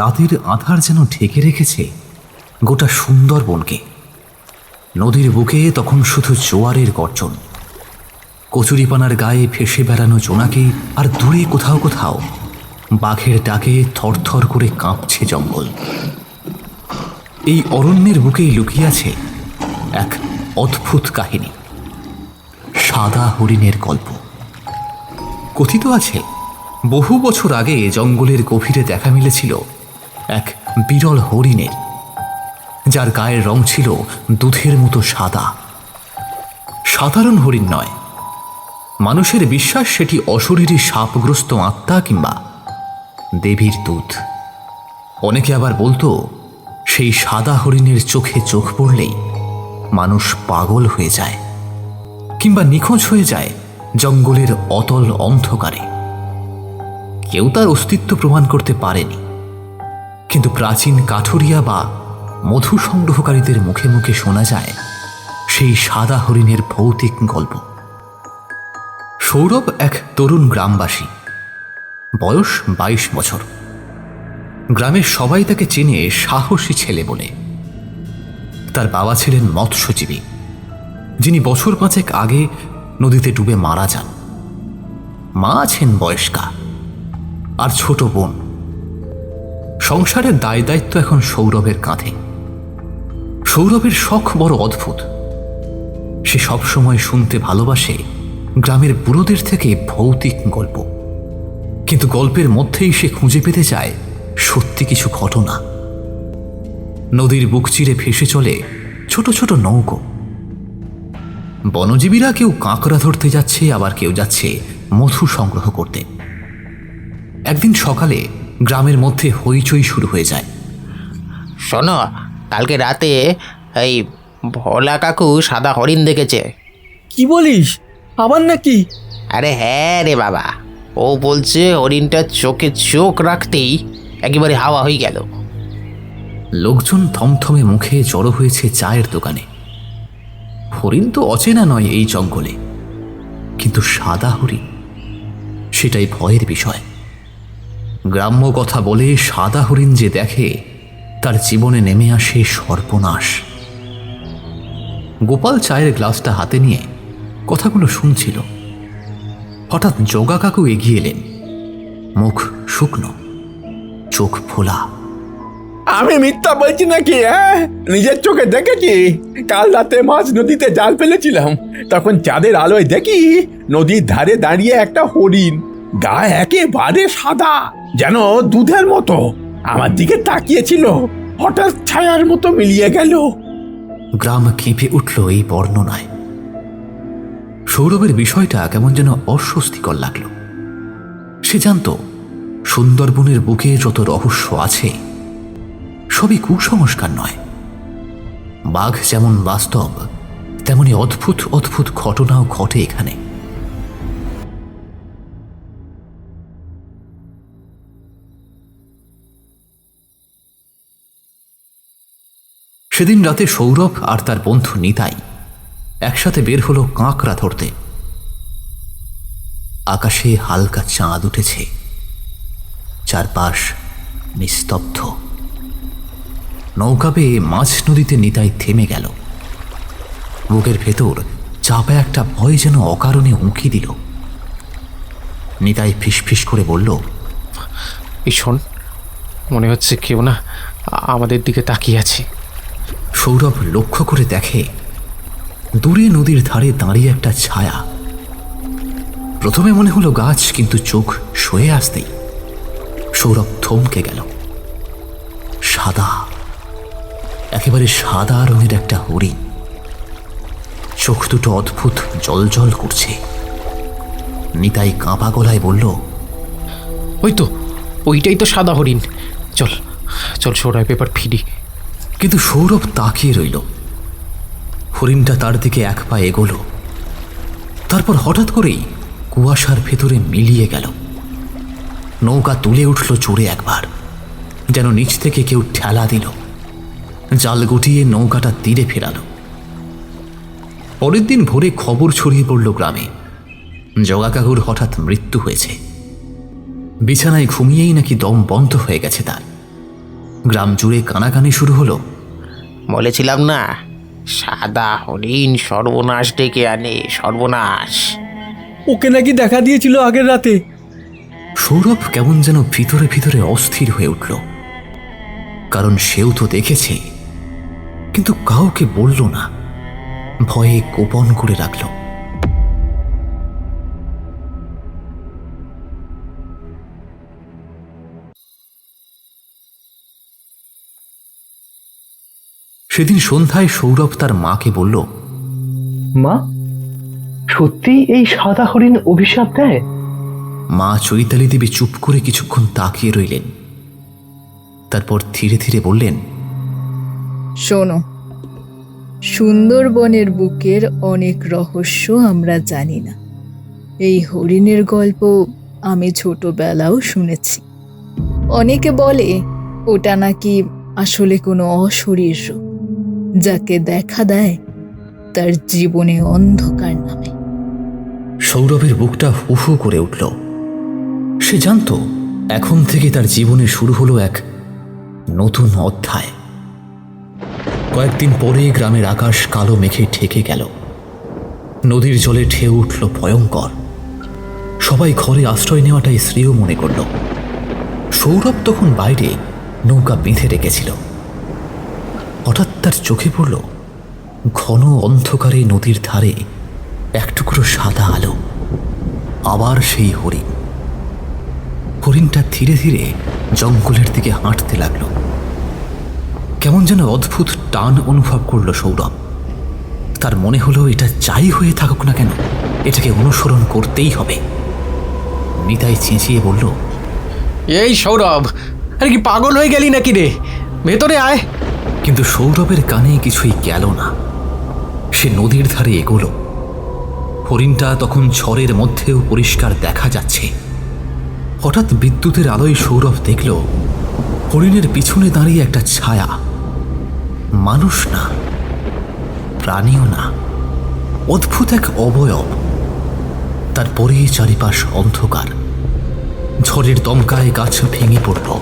রাতের আধার যেন ঢেকে রেখেছে গোটা সুন্দরবনকে। নদীর বুকে তখন শুধু জোয়ারের গর্জন। কচুরিপানার গায়ে ভেসে বেড়ানো জোনাকে আর দূরে কোথাও কোথাও বাঘের ডাকে থরথর করে কাঁপছে জঙ্গল। এই অরণ্যের বুকেই লুকিয়ে আছে এক অদ্ভুত কাহিনী। সাদা হরিণের গল্প। কথিত আছে, বহু বছর আগে জঙ্গলের গভীরে দেখা মিলেছিল এক বিরল হরিণের যার গায়ের রং ছিল দুধের মতো সাদা। সাধারণ হরিণ নয়। মানুষের বিশ্বাস সেটি অশরীরী সাপগ্রস্ত আত্মা কিংবা দেবীর দুধ। অনেকে আবার বলতো, সেই সাদা হরিণের চোখে চোখ পড়লেই মানুষ পাগল হয়ে যায়, কিংবা নিখোঁজ হয়ে যায় জঙ্গলের অতল অন্ধকারে। কেউ তার অস্তিত্ব প্রমাণ করতে পারেনি। কিন্তু প্রাচীন কাঠুরিয়া বা মধু সংগ্রহকারীদের মুখে মুখে শোনা যায় সেই সাদা হরিণের ভৌতিক গল্প। সৌরভ এক তরুণ গ্রামবাসী। বয়স বাইশ বছর। গ্রামের সবাই তাকে চেনে সাহসী ছেলে বলে। তার বাবা ছিলেন মৎস্যজীবী। যিনি বছর পাঁচেক আগে নদীতে ডুবে মারা যান। মা আছেন বয়স্কা। আর ছোট বোন। সংসারের দায় দায়িত্ব এখন সৌরভের কাঁধে। সৌরভের শখ বড় অদ্ভুত। সে সবসময় শুনতে ভালোবাসে গ্রামের বুড়োদের থেকে ভৌতিক গল্প। কিন্তু গল্পের মধ্যেই সে খুঁজে পেতে চায় সত্যি কিছু ঘটনা। নদীর বুক চিরে ভেসে চলে ছোট ছোট নৌকো। বনজীবীরা কেউ কাঁকড়া ধরতে যাচ্ছে, আবার কেউ যাচ্ছে মধু সংগ্রহ করতে। একদিন সকালে গ্রামের মধ্যে হইচই শুরু হয়ে যায়। শোনো কালকে রাতে এই ভোলা কাকু সাদা হরিণ দেখেছে। কি বলিস? আবার নাকি? আরে হ্যাঁ রে বাবা ও বলছে হরিণটা চোখে চোখ রাখতেই একেবারে হাওয়া হয়ে গেল। লোকজন থমথমে মুখে জড়ো হয়েছে চায়ের দোকানে। হরিণ তো অচেনা নয় এই জঙ্গলে কিন্তু সাদা হরিণ সেটাই ভয়ের বিষয়। গ্রাম্য কথা বলে সাদা হরিণ যে দেখে, তার জীবনে নেমে আসে সর্বনাশ। গোপাল চায়ের গ্লাসটা হাতে নিয়ে কথাগুলো শুনছিল। হঠাৎ জগা কাকু এগিয়ে এলেন। মুখ শুকনো, চোখ ফোলা। আমি মিথ্যা বলছি নাকি হ্যাঁ? নিজের চোখে দেখেছি। কাল রাতে মাছ নদীতে জাল ফেলেছিলাম। তখন চাঁদের আলোয় দেখি নদীর ধারে দাঁড়িয়ে একটা হরিণ, গা একেবারে সাদা। যেন দুধের মতো। আমার দিকে তাকিয়েছিল, হঠাৎ ছায়ার মতো মিলিয়ে গেল। গ্রাম কেঁপে উঠল এই বর্ণনায়। সৌরভের বিষয়টা কেমন যেন অস্বস্তিকর লাগল। সে জানত, সুন্দরবনের বুকে যত রহস্য আছে, সবই কুসংস্কার নয়। বাঘ যেমন বাস্তব, তেমনি অদ্ভুত অদ্ভুত ঘটনাও ঘটে এখানে। সেদিন রাতে সৌরভ আর তার বন্ধু নিতাই একসাথে বের হলো কাঁকড়া ধরতে। আকাশে হালকা চাঁদ উঠেছে। চারপাশ নিস্তব্ধ। নৌকা পেয়ে মাঝ নদীতে নিতাই থেমে গেল। বুকের ভেতর চাপা একটা ভয় যেন অকারণে উঁকি দিল। নিতাই ফিসফিস করে বলল, এই শোন, মনে হচ্ছে কেউ না আমাদের দিকে তাকিয়ে আছে। সৌরভ লক্ষ্য করে দেখে, দূরে নদীর ধারে দাঁড়িয়ে একটা ছায়া। প্রথমে মনে হলো গাছ, কিন্তু চোখ সয়ে আসতেই সৌরভ থমকে গেল। সাদা, একেবারে সাদা রঙের একটা হরিণ। চোখ দুটো অদ্ভুত জলজল করছে। নিতাই কাঁপা গলায় বলল, ওই তো, ওইটাই তো সাদা হরিণ। চল চল সৌরভ পেপার ফিরি। কিন্তু সৌরভ তাকিয়ে রইল। হরিণটা তার দিকে এক পা এগোলো। তারপর হঠাৎ করেই কুয়াশার ভেতরে মিলিয়ে গেল। নৌকা তুলে উঠল চড়ে একবার, যেন নিচ থেকে কেউ ঠেলা দিল। জাল গুটিয়ে নৌকাটা তীরে ফেরালো। পরের দিন ভোরে খবর ছড়িয়ে পড়ল গ্রামে। জগা কাকুর হঠাৎ মৃত্যু হয়েছে। বিছানায় ঘুমিয়েই নাকি দম বন্ধ হয়ে গেছে তার। গ্রাম জুড়ে কানাকানি শুরু হলো। বলেছিলাম না সাদা হরিণ সর্বনাশ ডেকে আনে সর্বনাশ। ওকে নাকি দেখা দিয়েছিল আগের রাতে। সৌরভ কেমন যেন ভিতরে ভিতরে অস্থির হয়ে উঠল। কারণ সেও তো দেখেছে কিন্তু কাউকে বলল না। ভয়ে গোপন করে রাখল। সেদিন সন্ধ্যায় সৌরভ তার মাকে বলল মা সত্যি এই সাদা হরিণ অভিশাপ দেয়? মা চৈতালি দেবী চুপ করে কিছুক্ষণ তাকিয়ে রইলেন। তারপর ধীরে ধীরে বললেন শোনো সুন্দরবনের বুকের অনেক রহস্য আমরা জানি না। এই হরিণের গল্প আমি ছোটবেলাও শুনেছি। অনেকে বলে ওটা নাকি আসলে কোনো অশরীর রূপ। যাকে দেখা দেয় তার জীবনে অন্ধকার নামে। সৌরভের বুকটা হু হু করে উঠল। সে জানতো, এখন থেকে তার জীবনে শুরু হলো এক নতুন অধ্যায়। কয়েকদিন পরে গ্রামের আকাশ কালো মেঘে ঠেকে গেল। নদীর জলে ঢেউ উঠল ভয়ঙ্কর। সবাই ঘরে আশ্রয় নেওয়াটাই শ্রেয় মনে করল। সৌরভ তখন বাইরে নৌকা বেঁধে রেখেছিল। হঠাৎ তার চোখে পড়ল ঘন অন্ধকারে নদীর ধারে এক টুকরো সাদা আলো, আবার সেই হরিণ। হরিণটা ধীরে ধীরে জঙ্গলের দিকে হাঁটতে লাগল। কেমন যেন অদ্ভুত টান অনুভব করল সৌরভ। তার মনে হলো, এটা যাই হয়ে থাকুক না কেন, এটাকে অনুসরণ করতেই হবে। নিতাই চেঁচিয়ে বলল, এই সৌরভ, আরে কি পাগল হয়ে গেলি নাকি রে? ভেতরে আয়। কিন্তু সৌরভের কানে কিছুই গেল না। সে নদীর ধারে এগোলো। হরিণটা তখন ঝড়ের মধ্যেও পরিষ্কার দেখা যাচ্ছে। হঠাৎ বিদ্যুতের আলোয় সৌরভ দেখল, হরিণের পিছনে দাঁড়িয়ে একটা ছায়া। মানুষ না, প্রাণীও না, অদ্ভুত এক অবয়ব। তারপরে চারিপাশ অন্ধকার। ঝড়ের দমকায় গাছ ভেঙে পড়ল।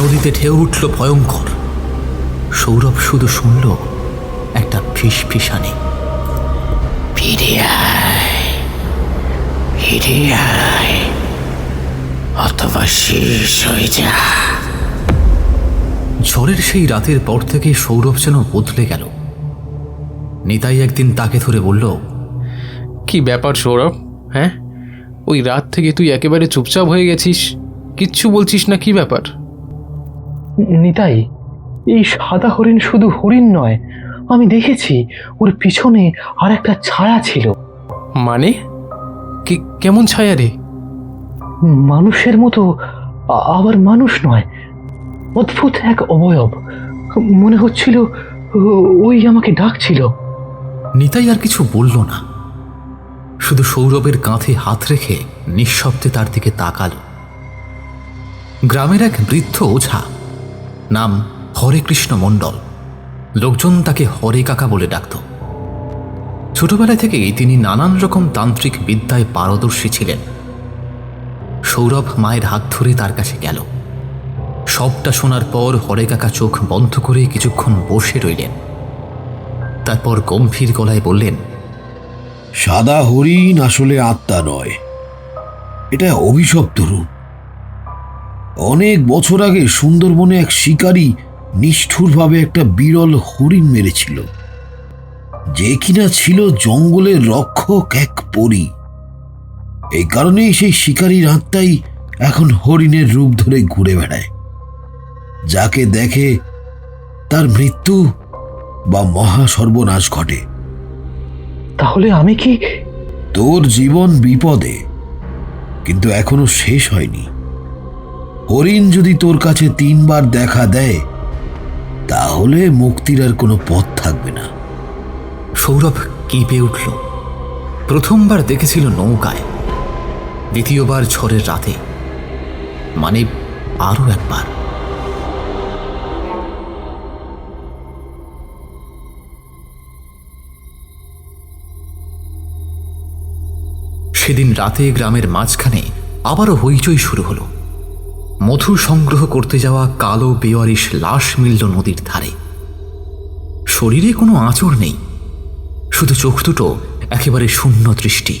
নদীতে ঢেউ উঠল ভয়ঙ্কর। সৌরভ শুধু শুনল একটা ফিস ফিসানি ফিরে আয় ফিরে আয় অথবা শেষ হয়ে যা। ঝড়ের সেই রাতের পর থেকে সৌরভ যেন বদলে গেল। নিতাই একদিন তাকে ধরে বলল কি ব্যাপার সৌরভ? হ্যাঁ? ওই রাত থেকে তুই একেবারে চুপচাপ হয়ে গেছিস? কিচ্ছু বলছিস না কি ব্যাপার? নিতাই এই সাদা হরিণ শুধু হরিণ নয় আমি দেখেছি ওর পিছনে আর একটা ছায়া ছিল। মানে? কি কেমন ছায়া রে? মানুষের মতো আবার মানুষ নয় অদ্ভুত এক অবয়ব। মনে হচ্ছিল ওই আমাকে ডাকছিল। নিতাই আর কিছু বলল না। শুধু সৌরভের কাঁধে হাত রেখে নিঃশব্দে তার দিকে তাকাল। গ্রামের এক বৃদ্ধ ওঝা নাম হরে কৃষ্ণ মণ্ডল। লোকজন তাকে হরে কাকা বলে ডাকত। ছোটবেলা থেকেই তিনি নানান রকম তান্ত্রিক বিদ্যায় পারদর্শী ছিলেন। সৌরভ মায়ের হাত ধরে তার কাছে গেল। সবটা শোনার পর হরে কাকা চোখ বন্ধ করে কিছুক্ষণ বসে রইলেন। তারপর গম্ভীর গলায় বললেন, সাদা হরিণ আসলে আত্মা নয়। এটা অভিশপ্ত রূপ। অনেক বছর আগে সুন্দরবনে এক শিকারী নিষ্ঠুরভাবে একটা বিরল হরিণ মেরেছিল যে কিনা ছিল জঙ্গলের রক্ষক এক পরী। এই কারণেই সেই শিকারীর আত্মাই এখন হরিণের রূপ ধরে ঘুরে বেড়ায়। যাকে দেখে তার মৃত্যু বা মহা সর্বনাশ ঘটে। তাহলে আমি কি তোর জীবন বিপদে কিন্তু এখনও শেষ হয়নি। হরিণ যদি তোর কাছে তিনবার দেখা দেয়, তাহলে মুক্তির আর কোনো পথ থাকবে না। সৌরভ কেঁপে উঠল। প্রথমবার দেখেছিল নৌকায়, দ্বিতীয়বার ঝড়ের রাতে মানে আরও একবার। সেদিন রাতে গ্রামের মাঝখানে আবারও হইচই শুরু হলো। মধু সংগ্রহ করতে যাওয়া কালো বেওয়ারিশ লাশ মিলল নদীর ধারে। শরীরে কোনো আঁচড় নেই শুধু চোখ দুটো একেবারে শূন্য দৃষ্টি।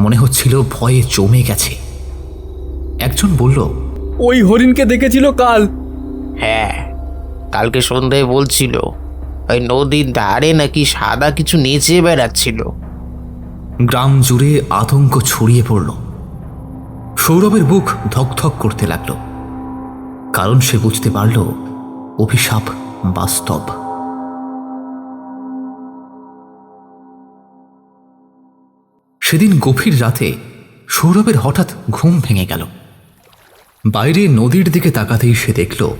মনে হচ্ছিল ভয়ে জমে গেছে। একজন বলল ওই হরিণকে দেখেছিল কাল। হ্যাঁ কালকে সন্ধ্যায় বলছিল ওই নদীর ধারে নাকি সাদা কিছু নেচে বেড়াচ্ছিল। গ্রাম জুড়ে আতঙ্ক ছড়িয়ে পড়ল। সৌরভের বুক ধকধক করতে লাগল। কারণ সে বুঝতে পারল, অভিশাপ বাস্তব। সেদিন গভীর রাতে সৌরভের হঠাৎ ঘুম ভেঙে গেল। বাইরে নদীর দিকে তাকাতেই সে দেখল,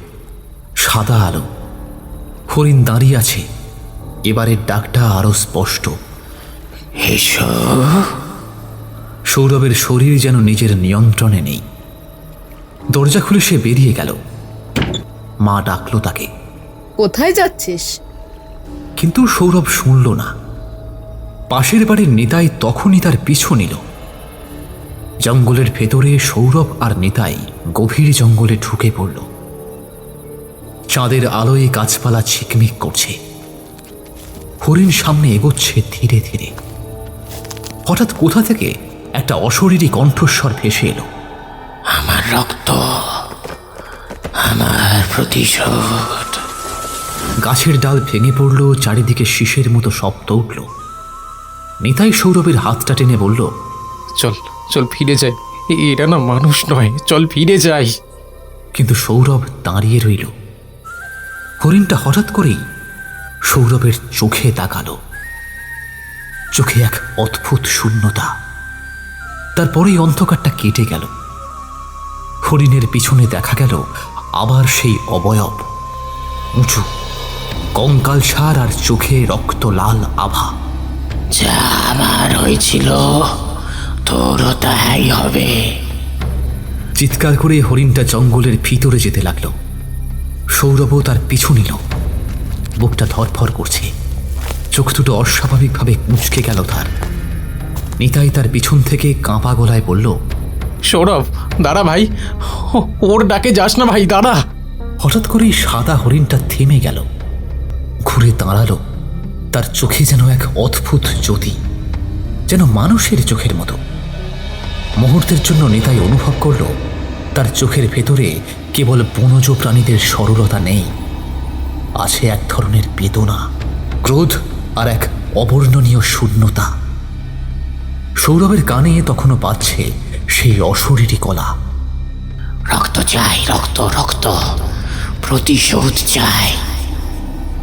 সাদা আলো। হরিণ দাঁড়িয়ে আছে। এবারের ডাকটা আরও স্পষ্ট। এসো সৌরভের শরীর যেন নিজের নিয়ন্ত্রণে নেই। দরজা খুলে সে বেরিয়ে গেল। মা ডাকলো তাকে। কোথায় যাচ্ছিস? কিন্তু সৌরভ শুনল না। পাশের বাড়ির নিতাই তখনই তার পিছু নিল। জঙ্গলের ভেতরে সৌরভ আর নিতাই গভীর জঙ্গলে ঢুকে পড়ল। চাঁদের আলোয় গাছপালা ছিকমিক করছে। হরিণ সামনে এগোচ্ছে ধীরে ধীরে। হঠাৎ কোথা থেকে একটা অশরীরী কণ্ঠস্বর ভেসে এলো। আমার রক্ত আমার প্রতিশোধ। গাছের ডাল ভেঙে পড়ল চারিদিকে শীষের মতো শব্দ উঠল। নিতাই সৌরভের হাতটা টেনে বলল চল চল ফিরে যাই। এ- এরা না মানুষ নয় চল ফিরে যাই। কিন্তু সৌরভ দাঁড়িয়ে রইল। হরিণটা হঠাৎ করেই সৌরভের চোখে তাকালো। চোখে এক অদ্ভুত শূন্যতা। তারপরেই অন্ধকারটা কেটে গেল। হরিণের পিছনে দেখা গেল আবার সেই অবয়ব। উঁচু কঙ্কাল সার আর চোখে রক্ত লাল আভা। যা আমার হয়েছিল তোরও তাই হবে। চিৎকার করে হরিণটা জঙ্গলের ভিতরে যেতে লাগল। সৌরভও তার পিছু নিল। বুকটা ধরফর করছে। চোখ দুটো অস্বাভাবিকভাবে কুঁচকে গেল তার। নিতাই তার পিছন থেকে কাঁপা গলায় বলল সৌরভ দাঁড়া ভাই ওর ডাকে যাস না ভাই দাঁড়া। হঠাৎ করেই সাদা হরিণটা থেমে গেল ঘুরে দাঁড়াল তার চোখে যেন এক অদ্ভুত জ্যোতি যেন মানুষের চোখের মতো। মুহূর্তের জন্য নিতাই অনুভব করল তার চোখের ভেতরে কেবল বনজ প্রাণীদের সরলতা নেই আছে এক ধরনের বেদনা ক্রোধ আর এক অবর্ণনীয় শূন্যতা। সৌরভের কানে তখনও পাচ্ছে সেই অশরীরী কলা। রক্ত চাই রক্ত রক্ত। প্রতিশোধ চাই।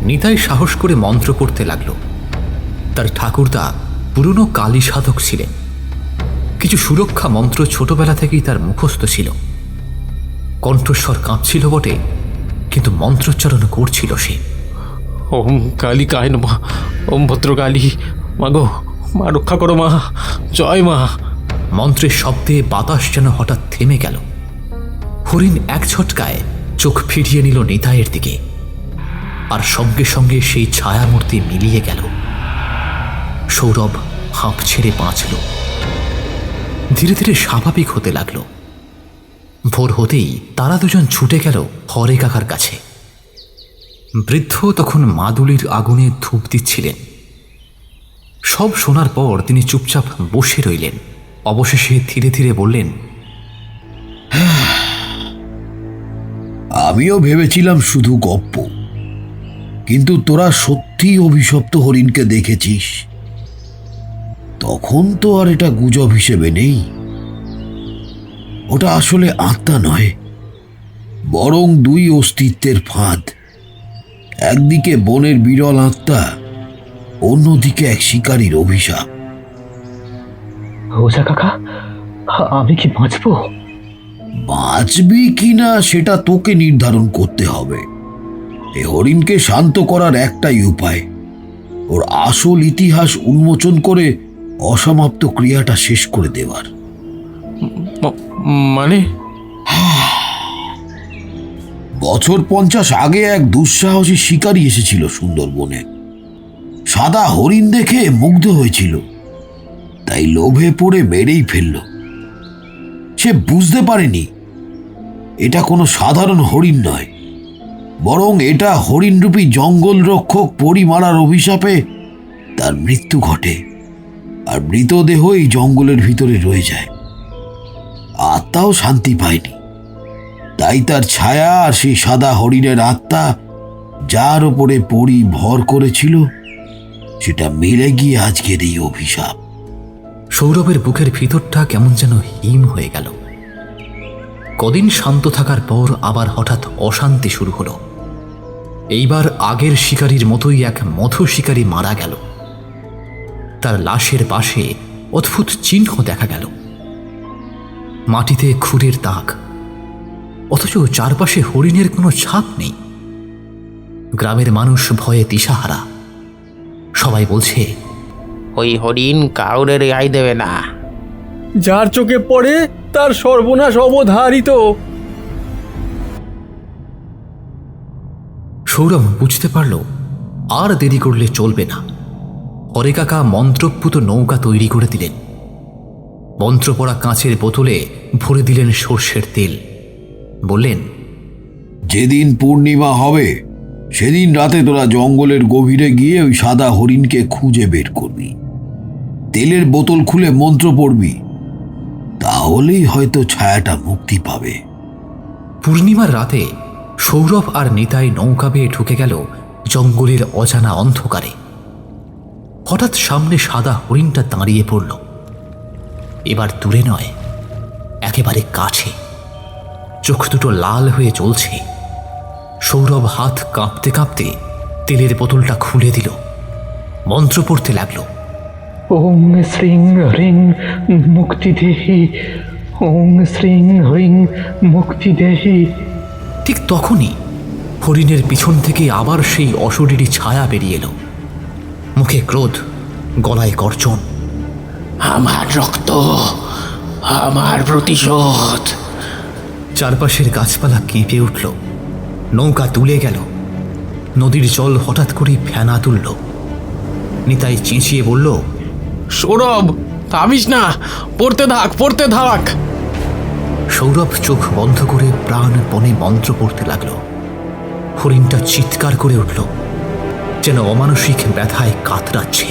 নিতাই সাহস করে মন্ত্র করতে লাগল। তার ঠাকুরদা পুরনো কালী সাধক ছিলেন। কিছু সুরক্ষা মন্ত্র ছোটবেলা থেকেই তার মুখস্থ ছিল। কণ্ঠস্বর কাঁপছিল বটে কিন্তু মন্ত্রোচ্চারণ করছিল সে। ওম কালী কায় নমঃ ওম ভদ্রকালী মা গো মা, রক্ষা করো মা। জয় মা। মন্ত্রের শব্দে বাতাস যেন হঠাৎ থেমে গেল। হরিণ এক ছটকায় চোখ ফিরিয়ে নিল নিতাইয়ের দিকে। আর সঙ্গে সঙ্গে সেই ছায়ামূর্তি মিলিয়ে গেল। সৌরভ হাঁপ ছেড়ে বাঁচল। ধীরে ধীরে স্বাভাবিক হতে লাগল। ভোর হতেই তারা দুজন ছুটে গেল হরে কাকার কাছে। বৃদ্ধ তখন মাদুলির আগুনে ধূপ দিচ্ছিলেন। সব শোনার পর তিনি চুপচাপ বসে রইলেন। অবশেষে ধীরে ধীরে বললেন, আমিও ভেবেছিলাম শুধু গপ্প, কিন্তু তোরা সত্যি অভিশপ্ত হরিণকে দেখেছিস। তখন তো আর এটা গুজব হিসেবে নেই। ওটা আসলে আত্মা নয়, বরং দুই অস্তিত্বের ফাঁদ। একদিকে বনের বিরল আত্মা অন্যদিকে এক শিকারীর অভিশাপ। ওঝা কাকা আমি কি বাঁচবো? বাঁচবি কিনা সেটা তোকে নির্ধারণ করতে হবে। এ হরিণকে শান্ত করার একটাই উপায়। ওর আসল ইতিহাস উন্মোচন করে অসমাপ্ত ক্রিয়াটা শেষ করে দেওয়ার। মানে? বছর পঞ্চাশ আগে এক দুঃসাহসী শিকারী এসেছিল সুন্দরবনে। সাদা হরিণ দেখে মুগ্ধ হয়েছিল। তাই লোভে পড়ে মেরেই ফেলল। সে বুঝতে পারেনি, এটা কোনো সাধারণ হরিণ নয়, বরং এটা হরিণরূপী জঙ্গল রক্ষক পরিমারার অভিশাপে তার মৃত্যু ঘটে আর মৃতদেহ এই জঙ্গলের ভিতরে রয়ে যায়। আত্মাও শান্তি পায়নি। তাই তার ছায়া আর সেই সাদা হরিণের আত্মা যার ওপরে পরি ভর করেছিল সেটা মিলে গিয়ে আজকের এই অভিশাপ। সৌরভের বুকের ভিতরটা কেমন যেন হিম হয়ে গেল। কদিন শান্ত থাকার পর আবার হঠাৎ অশান্তি শুরু হলো। এইবার আগের শিকারীর মতোই এক মধু শিকারী মারা গেল। তার লাশের পাশে অদ্ভুত চিহ্ন দেখা গেল। মাটিতে খুরের দাগ। অথচ চারপাশে হরিণের কোনো ছাপ নেই। গ্রামের মানুষ ভয়ে দিশাহারা। সবাই বলছে ওই হরিণ কাউরে রেহাই দেবে না। যার চোখে পড়ে তার সর্বনাশ অবধারিত। সৌরভ বুঝতে পারল আর দেরি করলে চলবে না। হরে কাকা মন্ত্রপুত নৌকা তৈরি করে দিলেন। মন্ত্র পড়া কাঁচের বোতলে ভরে দিলেন সর্ষের তেল। বললেন যেদিন পূর্ণিমা হবে সেদিন রাতে তোরা জঙ্গলের গভীরে গিয়ে ওই সাদা হরিণকে খুঁজে বের করবি। তেলের বোতল খুলে মন্ত্র পড়বি। তাহলেই হয়তো ছায়াটা মুক্তি পাবে। পূর্ণিমার রাতে সৌরভ আর নিতাই নৌকা বেয়ে ঢুকে গেল জঙ্গলের অজানা অন্ধকারে। হঠাৎ সামনে সাদা হরিণটা দাঁড়িয়ে পড়ল। এবার দূরে নয়, একেবারে কাছে। চোখ দুটো লাল হয়ে জ্বলছে। সৌরভ হাত কাঁপতে কাঁপতে তেলের বোতলটা খুলে দিল। মন্ত্র পড়তে লাগল। ওং শ্রীং হ্রিং মুক্তিদেহি। ওং শ্রীং হ্রিং মুক্তিদেহি। ঠিক তখনই হরিণের পিছন থেকে আবার সেই অশরীরী ছায়া বেরিয়ে এলো। মুখে ক্রোধ গলায় গর্জন। আমার রক্ত আমার প্রতিশোধ। চারপাশের গাছপালা কেঁপে উঠল। নৌকা তুলে গেল। নদীর জল হঠাৎ করে ফেনা তুলল। নিতাই চেঁচিয়ে বলল সৌরভ থামিস না। পড়তে থাক পড়তে থাক। সৌরভ চোখ বন্ধ করে প্রাণপণে মন্ত্র পড়তে লাগল। হরিণটা চিৎকার করে উঠল যেন অমানসিক ব্যথায় কাতরাচ্ছে।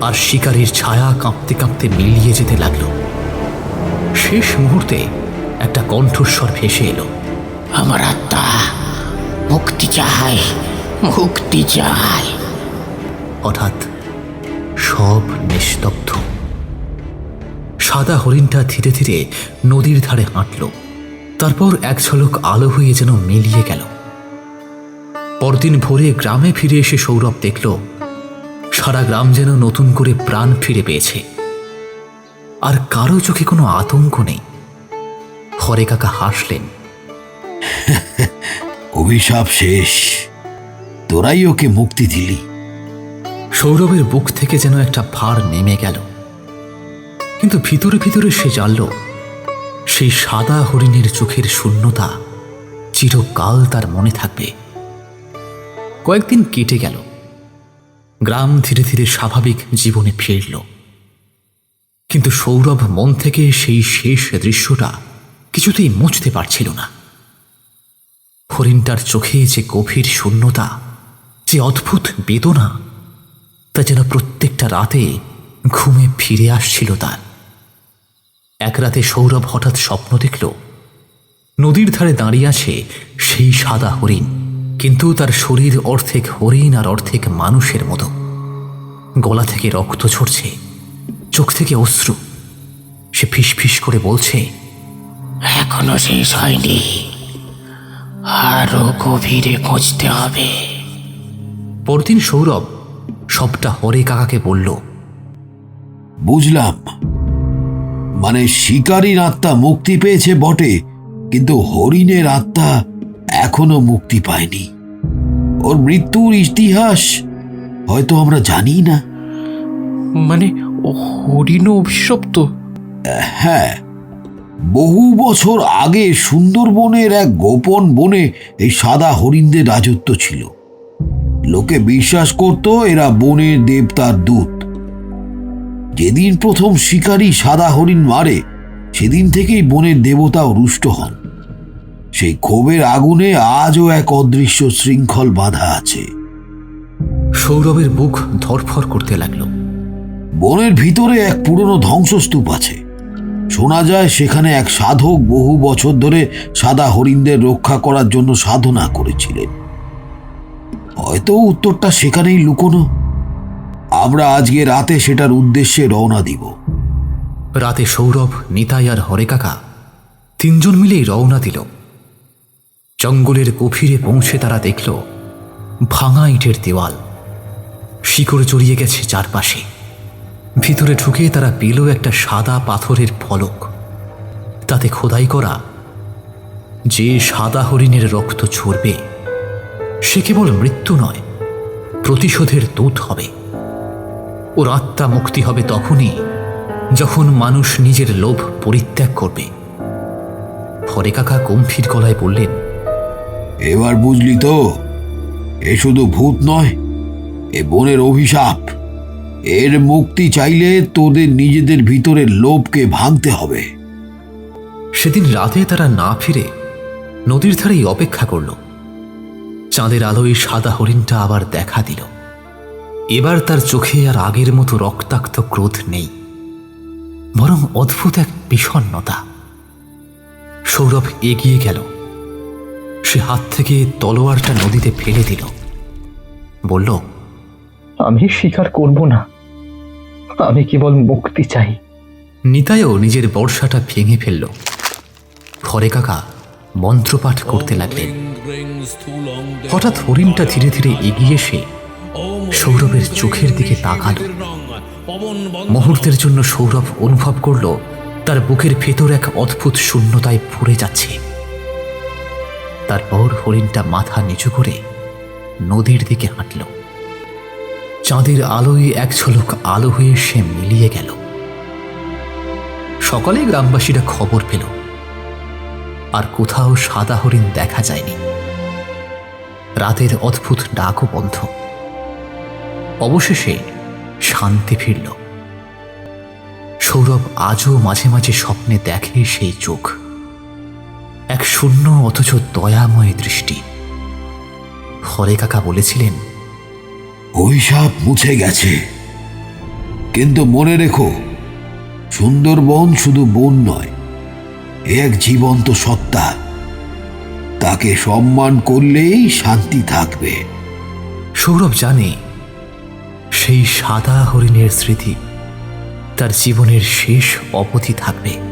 আর শিকারীর ছায়া কাঁপতে কাঁপতে মিলিয়ে যেতে লাগল। শেষ মুহূর্তে একটা কণ্ঠস্বর ভেসে এলো। আমার আত্মা মুক্তি চায় মুক্তি চায়। হঠাৎ সব নিস্তব্ধ। সাদা হরিণটা ধীরে ধীরে নদীর ধারে হাঁটল। তারপর এক ঝলক আলো হয়ে যেন মিলিয়ে গেল। পরদিন ভোরে গ্রামে ফিরে এসে সৌরভ দেখল, সারা গ্রাম যেন নতুন করে প্রাণ ফিরে পেয়েছে। আর কারও চোখে কোনো আতঙ্ক নেই। হরে কাকা হাসলেন। অভিশাপ শেষ। তোরাই ওকে মুক্তি দিলি। সৌরভের বুক থেকে যেন একটা ভার নেমে গেল। কিন্তু ভিতরে ভিতরে সে জানল, সেই সাদা হরিণের চোখের শূন্যতা চিরকাল তার মনে থাকবে। কয়েকদিন কেটে গেল। গ্রাম ধীরে ধীরে স্বাভাবিক জীবনে ফিরল। কিন্তু সৌরভ মন থেকে সেই শেষ দৃশ্যটা কিছুতেই মুছতে পারছিল না। হরিণটার চোখে যে গভীর শূন্যতা, যে অদ্ভুত বেদনা, তা যেন প্রত্যেকটা রাতে ঘুমে ফিরে আসছিল তার। এক রাতে সৌরভ হঠাৎ স্বপ্ন দেখল, নদীর ধারে দাঁড়িয়ে আছে সেই সাদা হরিণ, কিন্তু তার শরীর অর্ধেক হরিণ আর অর্ধেক মানুষের মতো। গলা থেকে রক্ত ঝরছে, চোখ থেকে অশ্রু। সে ফিস ফিস করে বলছে, এখনও শেষ হয়নি। আরও গভীরে খুঁজতে হবে। পরদিন সৌরভ সবটা হরে কাকাকে বলল বুঝলাম। মানে শিকারীর আত্মা মুক্তি পেয়েছে বটে কিন্তু হরিণের আত্মা এখনও মুক্তি পায়নি। ওর মৃত্যুর ইতিহাস হয়তো আমরা জানি না। মানে হরিণ অভিশপ্ত? হ্যাঁ বহু বছর আগে সুন্দরবনের এক গোপন বনে এই সাদা হরিণদের রাজত্ব ছিল। লোকে বিশ্বাস করত এরা বনের দেবতার দূত। যেদিন প্রথম শিকারী সাদা হরিণ মারে সেদিন থেকেই বনের দেবতাও রুষ্ট হন। সেই ক্ষোভের আগুনে আজও এক অদৃশ্য শৃঙ্খল বাধা আছে। সৌরভের মুখ ধরফর করতে লাগল। বনের ভিতরে এক পুরনো ধ্বংসস্তূপ আছে। শোনা যায় সেখানে এক সাধক বহু বছর ধরে সাদা হরিণদের রক্ষা করার জন্য সাধনা করেছিলেন। হয়তো উত্তরটা সেখানেই লুকোনো। আমরা আজকে রাতে সেটার উদ্দেশ্যে রওনা দিব। রাতে সৌরভ, নিতাই আর হরে কাকা তিনজন মিলেই রওনা দিল। জঙ্গলের গভীরে পৌঁছে তারা দেখল, ভাঙা ইটের দেওয়াল। শিকড় জড়িয়ে গেছে চারপাশে। ভিতরে ঢুকে তারা পেল একটা সাদা পাথরের ফলক। তাতে খোদাই করা যে সাদা হরিণের রক্ত ঝরবে, সে কেবল মৃত্যু নয়, প্রতিশোধের দূত হবে। ওর আত্মা মুক্তি হবে তখনই যখন মানুষ নিজের লোভ পরিত্যাগ করবে। হরে কাকা গম্ভীর গলায় বললেন, এবার বুঝলি তো, এ শুধু ভূত নয়, এ বনের অভিশাপ। এর মুক্তি চাইলে তোদের নিজেদের ভিতরের লোভকে ভাঙতে হবে। সেদিন রাতে তারা না ফিরে নদীর ধারেই অপেক্ষা করল। চাঁদের আলোয় সাদা হরিণটা আবার দেখা দিল। এবার তার চোখে আর আগের মতো রক্তাক্ত ক্রোধ নেই বরং অদ্ভুত এক বিষণ্নতা সৌরভ এগিয়ে গেল। সে হাত থেকে তলোয়ারটা নদীতে ফেলে দিল। বলল আমি স্বীকার করব না। আমি কেবল মুক্তি চাই। নিতাইও নিজের বর্ষাটা ভেঙে ফেলল। ঘরে কাকা মন্ত্রপাঠ করতে লাগলেন। হঠাৎ হরিণটা ধীরে ধীরে এগিয়ে এসে সৌরভের চোখের দিকে তাকাল। মুহূর্তের জন্য সৌরভ অনুভব করল, তার বুকের ভেতর এক অদ্ভুত শূন্যতায় ভরে যাচ্ছে। তারপর হরিণটা মাথা নিচু করে নদীর দিকে হাঁটল। চাঁদের আলোয় এক ঝলক আলো হয়ে সে মিলিয়ে গেল। সকালে গ্রামবাসীরা খবর পেল। আর কোথাও সাদা হরিণ দেখা যায়নি। রাতের অদ্ভুত ডাকও বন্ধ। অবশেষে শান্তি ফিরল। সৌরভ আজও মাঝে মাঝে স্বপ্নে দেখে সেই চোখ। এক শূন্য অথচ দয়াময় দৃষ্টি। হরে কাকা বলেছিলেন অভিশাপ মুছে গেছে। কিন্তু মনে রেখো, সুন্দরবন শুধু বন নয় এক জীবন্ত সত্তা। তাকে সম্মান করলেই শান্তি থাকবে। সৌরভ জানে, সেই সাদা হরিণের স্মৃতি তার জীবনের শেষ অবধি থাকবে।